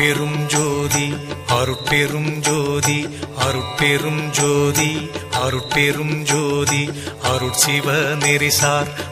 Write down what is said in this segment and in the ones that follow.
அருட்பெரும் ஜோதி அருட்பெரும் ஜோதி அருட்பெரும் ஜோதி அருட்பெரும் ஜோதி அருட்சிவ நெறிசார்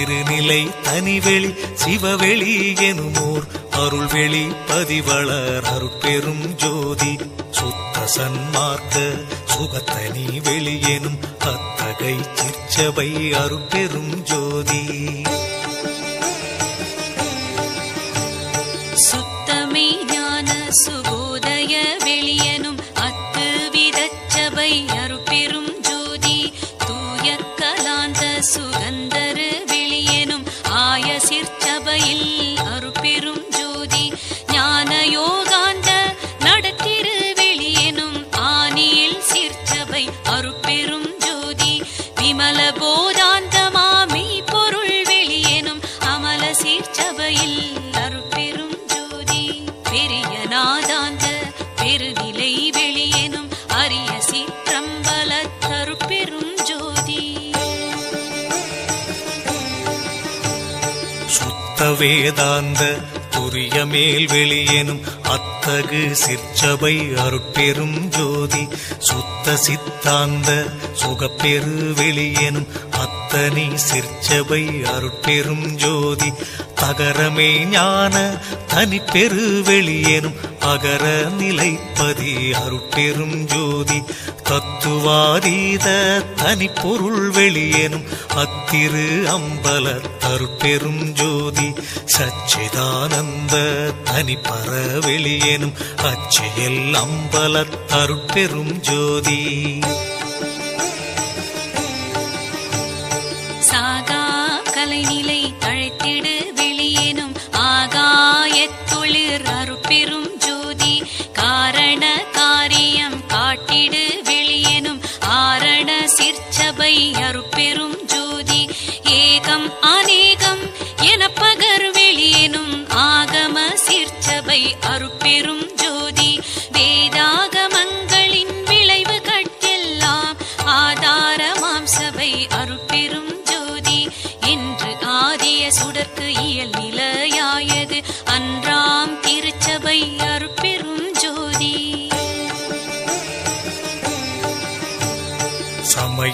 திருநிலை தனிவெளி சிவவெளி எனுமோர். அருள்வெளி பதிவளர் அருட்பெரும் ஜோதி. சுத்த சன்மார்க்க சுகத்தனி வெளியெனும் அத்தகை சிற்சபை அருட்பெரும் ஜோதி. சுத்தமே ஞான சுகோதய வெளியனும் அத்து விதச்சபை அருட்பெரும் ஜோதி. தூய கலாந்த சுகந்தரு சுத்த வேதாந்த புரிய மேல் வெளியேனும் அத்தகு சிற்சபை அருட்பெரும் ஜோதி. சுத்த சித்தாந்த சுகப்பெரு வெளியெனும் அத்தனை சிற்சபை அருட்பெரும் ஜோதி. தகரமே ஞான தனிப்பெரு வெளியெனும் அகர நிலைப்பதி அருட்பெரும் ஜோதி. தத்துவாதீத தனிப்பொருள் வெளியெனும் அத்திரு அம்பல தருட்பெரும் ஜோதி. சச்சிதானந்த தனிப்பற வெளியெனும் அச்சியல் அம்பல தருட்பெரும் ஜோதி. ஜோதி சாகா கலைநிலை தழைத்திடு வெளியேனும் ஆகாயத்துளிர் அருட்பெரும் ஜோதி. காரண காரியம் காட்டிடு வெளியேனும் ஆரண சிற்சபை அருட்பெரும் ஜோதி. ஏகம் அநேகம் என பகர் வெளியேனும் ஆகம சிற்சபை அருட்பெரும்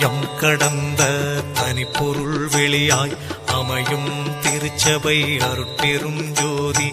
சமயம் கடந்த தனிப்பொருள் வெளியாய் அமையும் திருச்சபை அருட்பெரும் ஜோதி.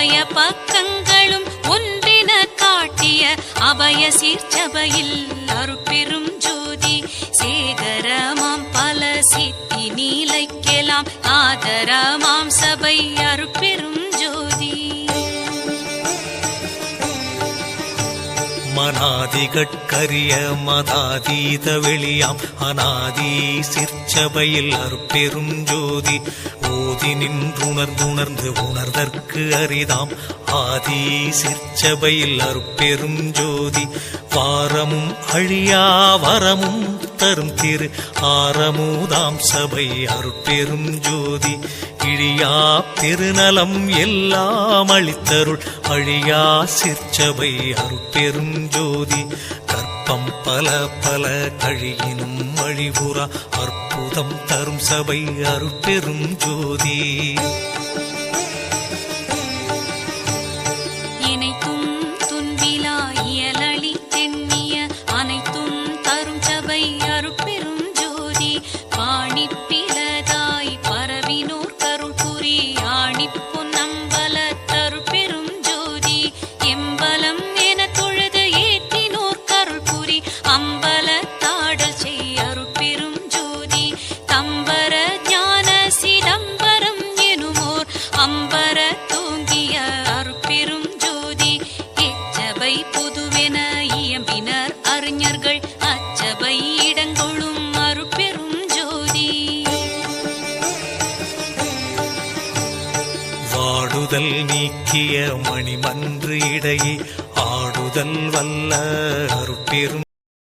அபய பக்கங்களும் ஒன்றின காட்டிய அபய சீர்ச்சபையில் அருட்பெரும் ஜோதி. சேகரமாம் பல சித்தி நீலைக்கெலாம் ஆதரமாம் சபை அருட்பெரும் ஜோதி. மனாதிகட்கரிய மதாதீத வெளியாம் அநாதி சிற்சபையில் அருட்பெரும் ஜோதி. ஓதி நின்றுணர்ந்துணர்ந்து உணர்தற்கு அரிதாம். ஆதி சிற்சபையில் அருட்பெரும் ஜோதி. வாரமும் அழியா வரமும் தரும் திரு. ஆரமுதாம் சபை அருட்பெரும் ஜோதி. இழியா பெருநலம் எல்லாம் அளித்தருள் அழியா சிற்சபை அருட்பெரும் ஜோதி. கற்பம் பல பல கழியினும் அழிபுறா அற்ப அற்புதம் தரும் சபை அருட்பெரும் ஜோதி. வாடுதல் நீக்கிய மணிமன்று இடையே ஆடுதல் வல்ல அருட்பெரும்